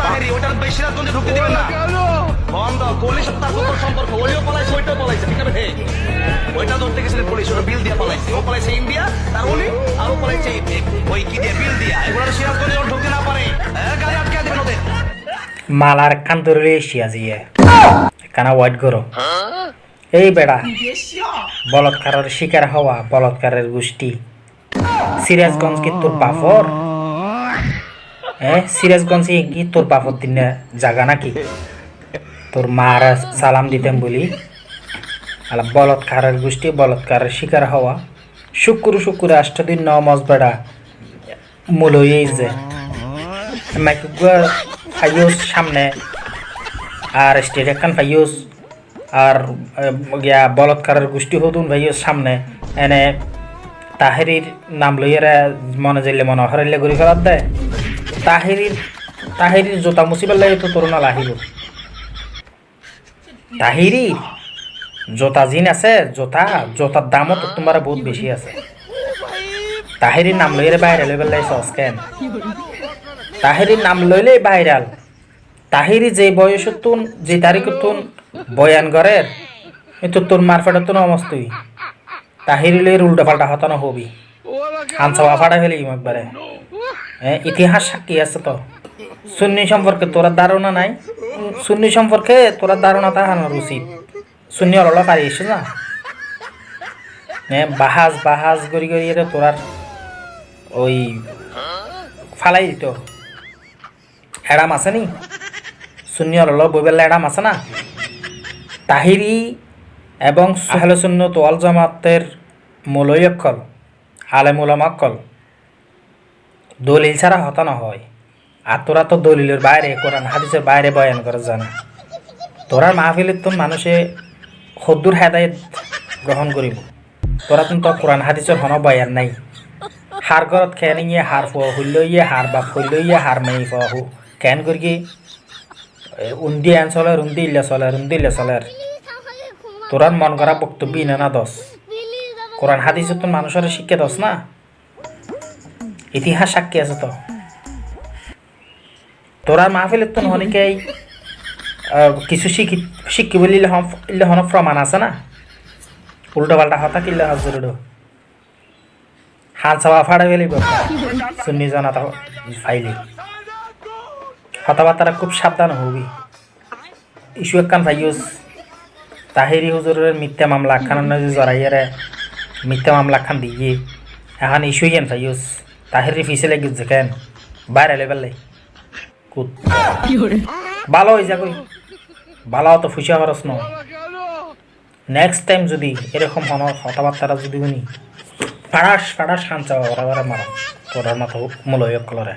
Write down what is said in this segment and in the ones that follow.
তাহেরি ওটার মালার কান ওয়াইট করো এই বেড়া, বলৎকারের শিকার হওয়া, বলৎকারের গোষ্ঠী। সিরাজগঞ্জ কি তোর বাফর? হ্যাঁ সিরাজগঞ্জ কি তোর বাফর দিন জাগা নাকি? তোর মার সালাম দিতেন বলি। আলা বলৎকারের গোষ্ঠী, বলৎকারের শিকার হওয়া। শুক্র শুক্র আষ্টদিন নমজ বেড়া। মূল হয়েই যে। মাইকুগুয়া সামনে। আর স্টেট একখান ফাইউস আর গিয়া বলৎকারের গোষ্ঠী হতুন ফাইউস সামনে। এনে তাহেরির নাম লইয়ারা মনে যাইলে মনে হরাইলে ঘুরি ফেলার দেয়। তাহেরির তাহেরির জোতা মুসিবার লাগে তো তোর নাল আহিব। তাহিরি, জোতা জিন আছে, জোতা, জোতার দামও তো তোমার বহুত বেশি আছে। তাহিরির নাম লইয়ারে বাইরে লইবার লাগে কেন? তাহিরির নাম লইলে ভাইরাল। তাহিরি যে বয়সতুন যে তারিখতুন বয়ান করের কিন্তু তোর মারফাটা তো নমস্তই। তাহিরি লইয়ের উল্টা পাল্টা হতানো হবি। হানসাওয়া ফাটা ফেলি একবারে। ইতিহাস সাক্ষী আছে তো? সুন্নি সম্পর্কে তোরা ধারণা নাই? সুন্নি সম্পর্কে তোরা ধারণা তাহানোর উচিত। সুন্নি অললা এসে না। হ্যাঁ বাহাজ বাহাজ করি করি এটা তোরার ওই ফালাই দিত। এড়াম আছে নি? শূন্য হল বইবেলা এড়াম আছে না? তাহিরি এবং আহলে সুন্নত ওয়াল জামাতের মৌলই অক্ষল আলেমুলাম অক্ষল দলিল ছাড়া হতানো হয় আর তোরা তো দলিলের বাইরে, কোরআন, হাদিসের বাইরে বয়ান করে জানা। তোরার মাহফিলের তো মানুষে সদ্দুর হেদায়ত গ্রহণ করিব। তোরা তো কোরআন, হাদিসের হন বয়ান নাই। হার ঘরত খেয়ে ইয়ে হার ফুয়া হইল ইয়ে হার বাপ হইল ইয়ে হার মেয়ে ফুয়া হু। কেন করি কি উন্দি আন চলে উন্দি ইল্লা চলে উন্দি ইল্লা চলে তোরার মন করা বক্তব্য ইনা না দশ কোরআন, হাদিস তো মানুষের শিক্ষা দশ না? ইতিহাস সাক্ষী আছে তো। তোরার মাহফিলের তো নহনিকেই কিছু শিখি শিক্ষি বলি ইলে হন প্রমাণ আছে না? উল্টো পাল্টা হতা কিল্লা হাজুর হাল চাওয়া ফাড়া ফেলিব সুন্নি জানা তা ফাইলি। কথাবার্তা খুব সাবধান হবি। ইস্যু একখান ফাইউস তাহিরি হুজুরের মিথ্যা মামলা খান জড়াইয়ারে মিথ্যা মামলা খান দিয়ে। এখন ইস্যু ইয়ান ফাইউস তাহিরি ফিসে লাগি যেখান বাইরে লেবেল কুত। ভালো হয়ে যাবই ভালো তো ফুসা খরচ নয় নেক্সট টাইম যদি এরকম হন, কথাবার্তাটা যদি উনি ফাড়াস ফাড়াস খান চাওয়া ওরা ওরা মারা। তোরার মতো মলয়ক কলরে।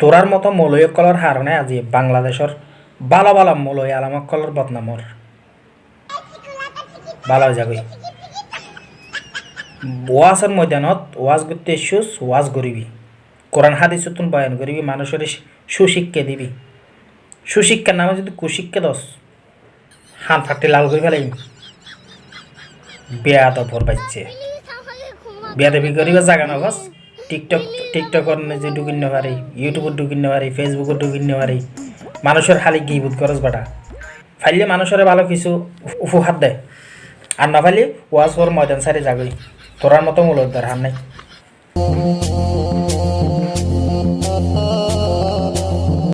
তোরার মতো মলয়ক কলর হারণে আজি বাংলাদেশের ভালো ভালো মলয় আলামক কলর বদনামর। ভালো হয়ে যাবি ওয়াজের ময়দানত, ওয়াজ করতে এসুস ওয়াজ করিবি। কোরআন হাদিসতুন বয়ান করিবি, মানুষের সুশিক্ষা দিবি। সুশিক্ষার নামে যদি কুশিক্ষা দস হান ফাটি লাল করে ফেলাই বেয়া ভর পাইছে বিয়া দেবী করিবা জাগা নগস টিকটক টিকটকর যে ঢুকিন পারি ইউটিউবত ঢুকিন পারি ফেসবুকত ঢুকিন পারি। মানুষের খালি গিবুত খরচ বাটা ফাইলে মানুষের ভালো কিছু উপহার দেয়। আর না ফাইলে ওয়াজ ওর ময়দান সারি যাগই তোরার মতো মূল হার নাই।